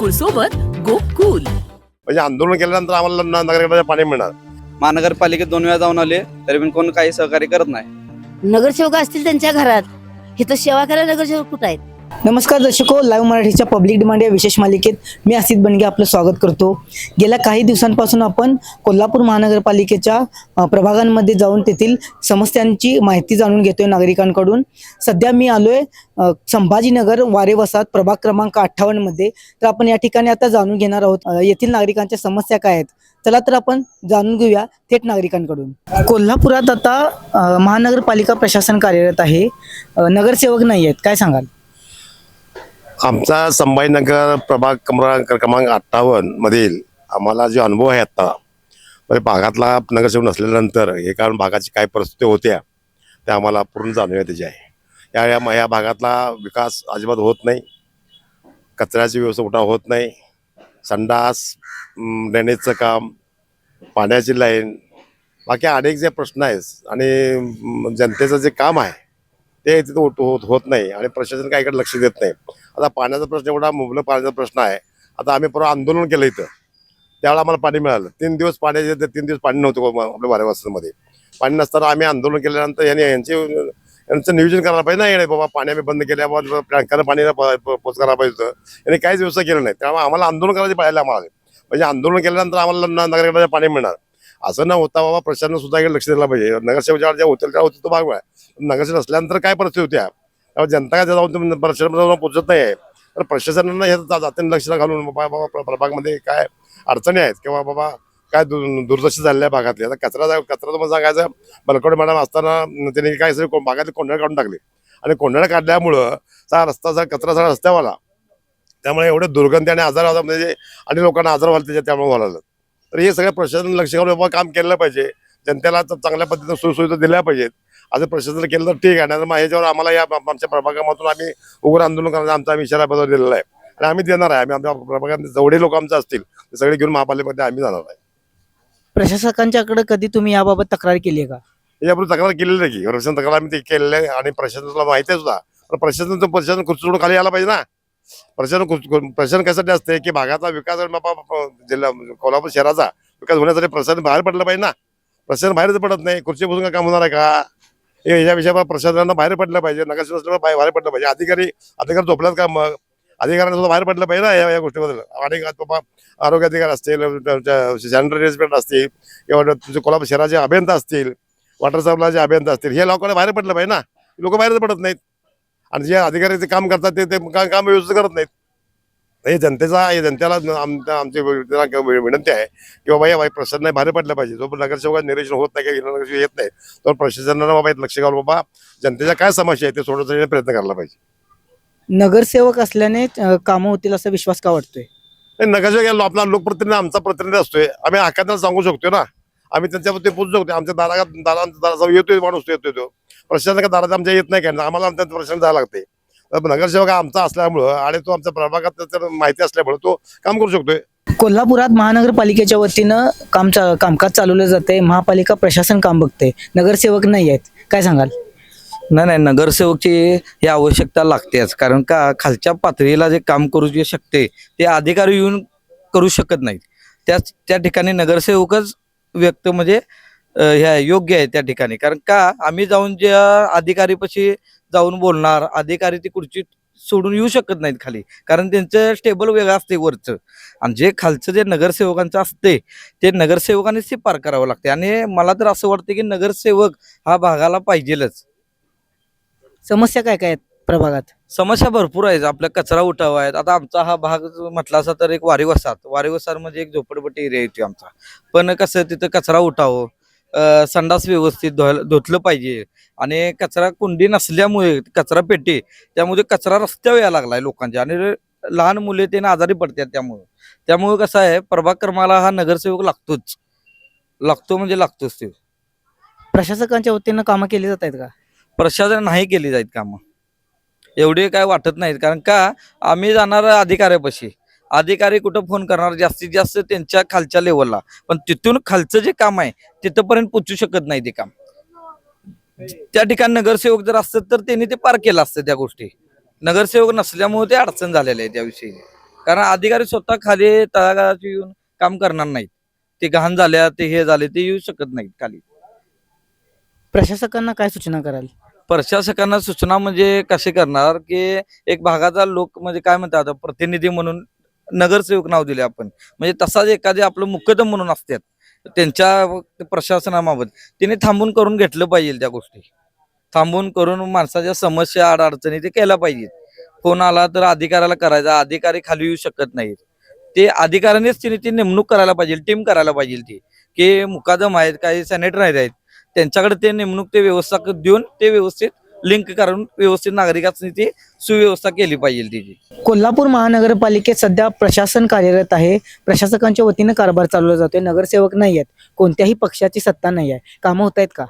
गोकुळ सोबत गोकुल. म्हणजे आंदोलन केल्यानंतर आम्हाला न- नगरपालिकेला पाणी मिळणार. महानगरपालिकेत दोन वेळा जाऊन आले तरी पण कोण काही सहकार्य करत नाही. नगरसेवक असतील त्यांच्या घरात. इथं सेवा करायला नगरसेवक कुठं आहेत? नमस्कार दर्शको लाईव्ह मराठीच्या पब्लिक डिमांड या विशेष मालिकेत मी असित बनगे आपलं स्वागत करतो. गेल्या काही दिवसांपासून आपण कोल्हापूर महानगरपालिकेच्या प्रभागांमध्ये जाऊन तेथील समस्यांची माहिती जाणून घेतोय नागरिकांकडून. सध्या मी आलोय संभाजीनगर वारे वसाहत प्रभाग क्रमांक अठ्ठावन्नमध्ये. तर आपण या ठिकाणी आता जाणून घेणार आहोत येथील नागरिकांच्या समस्या काय आहेत? चला तर आपण जाणून घेऊया थेट नागरिकांकडून. कोल्हापुरात आता महानगरपालिका प्रशासन कार्यरत आहे. नगरसेवक नाही आहेत काय सांगाल? आमचा संभाजीनगर प्रभाग क्रमांक क्रमांक अठ्ठावन्न मधील आम्हाला जो अनुभव आहे आत्ता म्हणजे भागातला नगरसेवक नसल्यानंतर हे कारण भागाची काय परिस्थिती होत्या त्या आम्हाला पूर्ण जाणूया त्याची आहे. या या या भागातला विकास अजिबात होत नाही. कचऱ्याची व्यवस्था कुठं होत नाही. संडास ड्रेनेजचं काम पाण्याची लाईन बाकी अनेक जे प्रश्न आहेत आणि जनतेचं जे काम आहे ते तिथं होत होत होत नाही आणि प्रशासन काय इकडे लक्ष देत नाही. आता पाण्याचा प्रश्न एवढा मुबलक पाण्याचा प्रश्न आहे. आता आम्ही परवा आंदोलन केलं इथं. त्यावेळेला आम्हाला पाणी मिळालं. तीन दिवस पाण्याचे तीन दिवस पाणी नव्हतं आपल्या बारा पाणी नसताना आम्ही आंदोलन केल्यानंतर यांनी यांचे यांचं नियोजन करायला पाहिजे नाही बाबा पाणी आम्ही बंद केल्यावर टँकरनं पाणी पोच करायला पाहिजे होतं. यांनी काहीच व्यवस्था केलं नाही. त्यामुळे आम्हाला आंदोलन करायचं पाहिजे आम्हाला. म्हणजे आंदोलन केल्यानंतर आम्हाला नगरकडे पाणी मिळणार. असं न होता बाबा प्रशासन सुद्धा लक्ष दिलं पाहिजे. नगरसेवक ज्या होतील त्या होतील तो भाग आहे नगरसेवक असल्यानंतर काय परिस्थिती होत्या? त्यामुळे जनता काय जाऊन प्रशासन पोचत नाही आहे. तर प्रशासनानं हे जातीने लक्ष घालून बाबा बाबा प्रभागमध्ये काय अडचणी आहेत किंवा बाबा काय दु- दुर्दशा झालेल्या भागातले भागातली? आता कचरा जा- कचरा तुम्हाला सांगायचं बलकवडे मॅडम असताना त्यांनी काय सगळे भागातले कोंडळ काढून टाकले. आणि कोंडळ काढल्यामुळं सगळा रस्ता सगळा कचरा सगळा रस्त्यावाला. त्यामुळे एवढे दुर्गंधी आणि आजार म्हणजे आणि लोकांना आजार व्हायला त्याच्या त्यामुळे व्हायला लागलं. तर हे सगळं प्रशासन लक्ष घालून बाबा काम केलं पाहिजे. जनतेला चांगल्या पद्धतीने सोयीसुविधा दिल्या पाहिजेत. असं प्रशासन केलं तर ठीक आहे. नाही मग ह्याच्यावर आम्हाला या आमच्या प्रभागामधून आम्ही उग्र आंदोलन करण्याचा आमचा आम्ही इशारा बदल दिलेला आहे. आणि आम्ही देणार आहे. आम्ही आमच्या प्रभागात जेवढे लोक आमचे असतील ते सगळे घेऊन महापालिकेमध्ये आम्ही जाणार आहे. प्रशासकांच्याकडे कधी तुम्ही याबाबत तक्रार केली आहे का? यापूर्वी तक्रार केलेली आहे की. प्रशासन तक्रार आम्ही ते केलेलं आहे आणि प्रशासनाला माहिती आहे सुद्धा. पण प्रशासनाचं प्रशासन खुर्ची सोडून खाली यायला पाहिजे ना. प्रशासन प्रशासन कशासाठी असते की भागाचा विकास जिल्हा म्हणजे कोल्हापूर शहराचा विकास होण्यासाठी प्रशासन बाहेर पडलं पाहिजे ना. प्रशासन बाहेरच पडत नाही. खुर्ची बसून काम होणार आहे का? या विषयावर प्रशासनानं बाहेर पडलं पाहिजे. नगरसेवक असल्यामुळे बाहेर पडलं पाहिजे. अधिकारी अधिकारी झोपल्यात का मग? अधिकाऱ्यांना सुद्धा बाहेर पडलं पाहिजे ना या या गोष्टीबद्दल. अनेक बाबा आरोग्य अधिकारी असतील सॅनिटरी इन्स्पेक्टर असतील किंवा तुमचे कोल्हापूर शहराचे अभियंता असतील वॉटर सप्लायचे अभियंता असतील हे लोकांना बाहेर पडलं पाहिजे ना. लोक बाहेरच पडत नाहीत. आणि जे अधिकारी ते काम करतात ते ते काम व्यवस्थित करत नाहीत. हे जनतेचा हे जनतेला आमच्या आमची विनंती आहे की बाबा या बाई प्रशासन बाहेर पडलं पाहिजे. जो नगरसेवक निरीक्षण होत नाही किंवा नगरसेवक येत नाही तर प्रशासनानं बाबा लक्ष घालून बाबा जनतेच्या काय समस्या आहे ते सोडवण्याचा प्रयत्न करायला पाहिजे. नगरसेवक असल्याने कामं होतील असा विश्वास का वाटतोय नगरसेवक आपला लोकप्रतिनिधी आमचा प्रतिनिधी असतोय. आम्ही आखाद्याला सांगू शकतो ना. आम्ही त्यांच्यावर ते पोचू शकतो. आमच्या दारा दारा दाराजवळ येतोय माणूस तो येतोय तो. प्रशासन का दारात आमच्या येत नाही काय आम्हाला आमच्या प्रशासन जायला लागते नगरसेवक आमचा असल्यामुळं आणि तो आमच्या प्रभागात माहिती असल्यामुळे तो काम करू शकतोय. कोल्हापुरात महानगरपालिकेच्या वतीनं काम चा- कामकाज चालवलं जाते महापालिका प्रशासन काम बघते नगरसेवक नाही आहेत. काय सांगाल? नाही नाही. नगरसेवकची ही आवश्यकता लागतेच. कारण का? खालच्या पातळीला जे काम करू जे शकते ते अधिकारी येऊन करू शकत नाहीत. त्याच त्या ठिकाणी नगरसेवकच व्यक्त म्हणजे ह्या योग्य आहे त्या ठिकाणी. कारण का आम्ही जाऊन ज्या अधिकारीपाशी जाऊन बोलणार अधिकारी ती खुर्ची सोडून येऊ शकत नाहीत खाली. कारण त्यांचं स्टेबल वेगळं असते वरचं. आणि जे खालचं जे नगरसेवकांचं असते ते नगरसेवकांनीच ते पार करावं लागते आणि मला तर असं वाटतं की नगरसेवक हा भागाला पाहिजेलच. समस्या काय काय आहेत प्रभागात? समस्या भरपूर आहेत आपल्या कचरा उठावा आहेत. आता आमचा हा भाग म्हटला असा तर एक वारी वसाहत वारी वसाहत म्हणजे एक झोपडपट्टी एरिया येते आमचा. पण कसं तिथं कचरा उठावं संडास व्यवस्थित धुवायला- धुतलं पाहिजे. आणि कचरा कुंडी नसल्यामुळे कचरा पेटी त्यामुळे कचरा रस्त्यावर यायला लागलाय लोकांच्या आणि लहान मुले त्यांना आजारी पडतात त्यामुळे. त्यामुळे कसं आहे प्रभाग क्रमाला हा नगरसेवक लागतोच. लागतो म्हणजे लागतोच ते प्रशासकांच्या वतीनं कामं केली जात आहेत का? प्रशासन नाही केली जात कामं. एवढे काय वाटत नाहीत. कारण का आम्ही जाणार अधिकाऱ्यापाशी. अधिकारी कुठं फोन करणार? जास्तीत जास्त त्यांच्या खालच्या लेवलला पण तिथून खालचं जे काम आहे तिथपर्यंत पोचू शकत नाही ते काम. त्या ठिकाणी नगरसेवक जर असतात तर त्यांनी ते पार केलं असतं त्या गोष्टी. नगरसेवक नसल्यामुळे ते अडचण झालेलं आहे त्याविषयी. कारण अधिकारी स्वतः खाली तळागाळाची येऊन काम करणार नाहीत. ते घाण झाल्या ते हे झाले ते येऊ शकत नाहीत खाली. प्रशासकांना काय सूचना कराल? प्रशासकांना सूचना म्हणजे कसे करणार की एक भागाचा लोक म्हणजे काय म्हणतात आता प्रतिनिधी म्हणून नगरसेवक नाव दिले आपण. म्हणजे तसाच एखादे आपलं मुकदम म्हणून असतात. त्यांच्या प्रशासनाबाबत तिने थांबून करून घेतलं पाहिजे त्या गोष्टी. थांबून करून माणसाच्या समस्या अडचणी ते केल्या पाहिजेत. फोन आला तर अधिकाऱ्याला करायचा. अधिकारी खाली येऊ शकत नाहीत. ते अधिकाऱ्यानेच तिने ती नेमणूक करायला पाहिजे. टीम करायला पाहिजे ती. की मुकादम आहेत काही सॅनेटर आहेत. त्यांच्याकडे ते नेमणूक ते व्यवस्था देऊन ते व्यवस्थित लिंक करून व्यवस्थित नागरिकांनी ती सुव्यवस्था केली पाहिजे त्याची कोल्हापूर महानगरपालिकेत सध्या प्रशासन कार्यरत आहे. प्रशासकांच्या वतीनं कारभार चालवला जातोय. नगरसेवक नाही आहेत. कोणत्याही पक्षाची सत्ता नाही आहे. कामं होत आहेत का?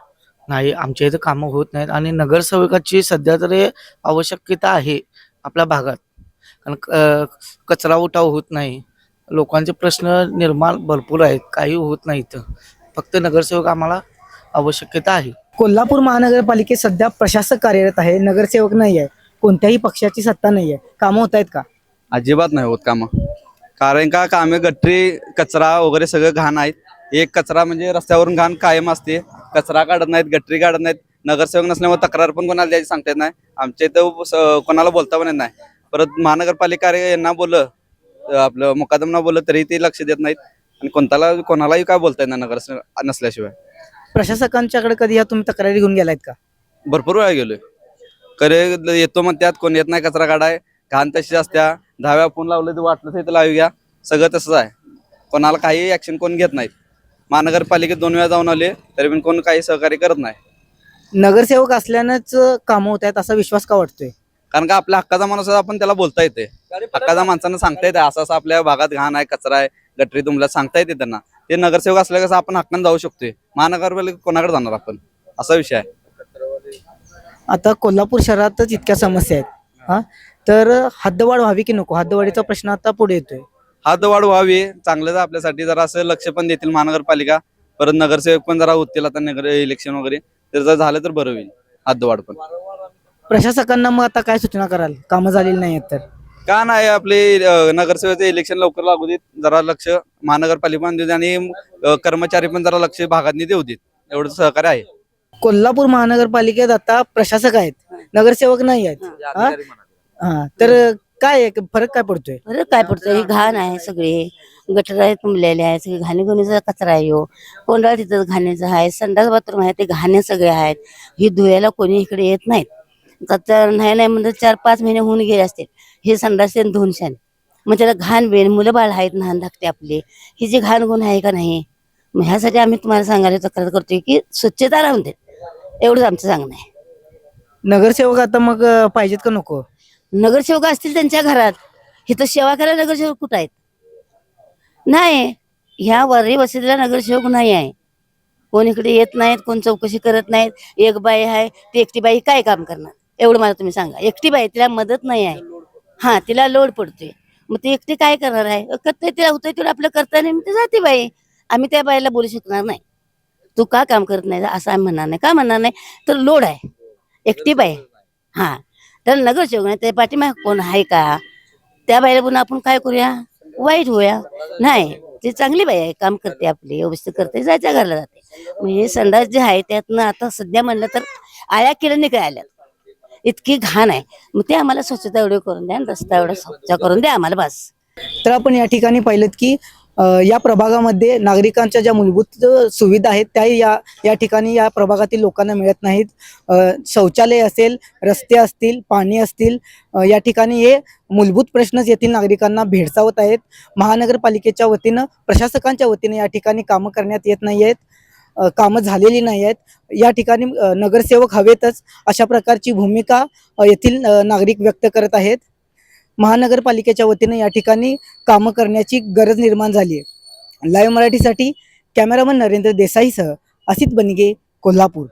नाही आमच्या इथं कामं होत नाहीत आणि नगरसेवकाची सध्या तरी आवश्यकता आहे आपल्या भागात. कारण कचरा उठाव होत नाही. लोकांचे प्रश्न निर्माण भरपूर आहेत. काही होत नाही इथं. फक्त नगरसेवक आम्हाला आवश्यकता आहे. कोल्हापूर महानगरपालिकेत सध्या प्रशासक कार्यरत आहे नगरसेवक नाही आहे कोणत्याही पक्षाची सत्ता नाही आहे. कामं होत आहेत का? अजिबात नाही होत कामं. कारण का कामे गटरी कचरा वगैरे सगळं घाण आहेत. एक कचरा म्हणजे रस्त्यावरून घाण कायम असते. कचरा काढत नाहीत गटरी काढत नाहीत. नगरसेवक नसल्यामुळे तक्रार पण कोणाला द्यायची सांगता येत नाही. आमच्या इथं कोणाला बोलता पण येत नाही. परत महानगरपालिका यांना बोललं आपलं मुकादमना बोललं तरी ते लक्ष देत नाहीत. आणि कोणताला कोणालाही काय बोलता येत नाही नगरसेवक नसल्याशिवाय. प्रशासकांच्याकडे कधी या तुम्ही तक्रारी घेऊन गेलायत का? भरपूर वेळा गेलोय. करे येतो मग त्यात कोण येत नाही कचरा काढाय. घाण तशी असत्या दहाव्या फोन लावलं तर वाटलं तर लावू घ्या. सगळं तसंच आहे. कोणाला काही ऍक्शन कोण घेत नाहीत महानगरपालिकेत दोन वेळा जाऊन आले तरी पण कोण काही सहकार्य करत नाही. नगरसेवक असल्यानंच कामं होत आहेत असा विश्वास का वाटतोय? कारण का आपल्या हक्काचा माणूस आहे, आपण त्याला बोलता येते. हक्काचा माणसांना सांगता येते असं असं आपल्या भागात घाण आहे कचरा आहे गटरी तुमला सांगता येते त्यांना. ते नगरसेवक असल्या कसं आपण हक्कानं जाऊ शकतोय. महानगरपालिका कोणाकडे जाणार आपण? असा विषय आहे. आता कोल्हापूर शहरातच इतक्या समस्या आहेत. हा? तर हद्दवाढ व्हावी की नको? हद्दवाढीचा प्रश्न आता पुढे येतोय. हातवाढ व्हावी चांगलंच आपल्यासाठी. जरा असं लक्ष पण देतील महानगरपालिका. परत नगरसेवक पण जरा होतील आता नगर इलेक्शन वगैरे. तर जर झालं तर बरं होईल हातवाढ पण. प्रशासकांना मग आता काय सूचना कराल? कामं झालेली नाही आहेत तर. का नाही आपले अं, नगरसेवकाचे इलेक्शन लवकर लागू देत? जरा लक्ष महानगरपालिका पण देऊ दे आणि कर्मचारी पण जरा लक्ष भागातनी देऊ देत. एवढं सहकार्य आहे. कोल्हापूर महानगरपालिकेत आता प्रशासक आहेत. नगरसेवक नाही आहेत. हा? हा? तर काय आहे? फरक काय पडतोय? बरं काय पडतं ही घाण आहे सगळे. गटर आहे तुंबलेले आहे सगळे घाणी गुणीचा कचरा आहे हो. कोंडाळ तिथं घाण्याचं आहे. संडास बाथरूम आहे ते घाणे सगळे आहेत. ही धुयाला कोणी इकडे येत नाहीत. आता नाही नाही म्हणजे चार पाच महिने होऊन गेले असतील. हे संडास ते धुवून शान मग त्याला घाण बेन मुलं बाळ आहेत लहान धाकते आपले. ही जी घाण गुण आहे का नाही? मग ह्यासाठी आम्ही तुम्हाला सांगायला तक्रार करतोय की स्वच्छता राहून दे. एवढंच आमचं सांगणं आहे. नगरसेवक आता मग अं, पाहिजेत का नको? नगरसेवक असतील त्यांच्या घरात. इथं सेवा करायला नगरसेवक कुठं आहेत? नाही. ह्या वरी वसतीला नगरसेवक नाही आहे. कोण इकडे येत नाहीत कोण चौकशी करत नाहीत. एक बाई आहे ती एकटी बाई काय काम करणार? एवढं मला तुम्ही सांगा. एकटी बाई तिला मदत नाही आहे. हा तिला लोड पडतोय. मग ती एकटी काय करणार आहे? करते तिला होतंय तेवढं आपलं करता नाही ते जाते बाई. आम्ही त्या बाईला बोलू शकणार नाही. तू का काम करत नाही? असं आम्ही म्हणणार नाही. का म्हणणार नाही? तर लोड आहे. एकटी बाई. हा. तर नगरसेवक नाही. त्या पाठीमाग कोण आहे का? त्या बाईला बोलून आपण काय करूया? वाईट होऊया. नाही. ती चांगली बाई आहे. काम करते आपली. व्यवस्थित करते. जायच्या घरला जाते. हे संडास जे आहे त्यातनं आता सध्या म्हणलं तर आया किरण काय आल्यात. इतकी घाण आहे. मग ते आम्हाला स्वच्छता एवढी करून द्या आणि रस्ता एवढा स्वच्छ करून द्या आम्हाला बस. तर आपण या ठिकाणी पाहिलं की या प्रभागामध्ये नागरिकांच्या ज्या मूलभूत सुविधा आहेत त्याही या या ठिकाणी या प्रभागातील लोकांना मिळत नाहीत. शौचालय असेल रस्ते असतील पाणी असतील या ठिकाणी हे मूलभूत प्रश्नच येथील नागरिकांना भेडसावत आहेत. महानगरपालिकेच्या वतीनं प्रशासकांच्या वतीनं या ठिकाणी कामं करण्यात येत नाही आहेत कामं झालेली नाही आहेत. या ठिकाणी नगरसेवक हवेतच अशा प्रकारची भूमिका येथील नागरिक व्यक्त करत आहेत. महानगरपालिकेच्या वतीनं या ठिकाणी कामं करण्याची गरज निर्माण झाली आहे. लाईव्ह मराठीसाठी कॅमेरामन नरेंद्र देसाईसह असित बनिगे कोल्हापूर.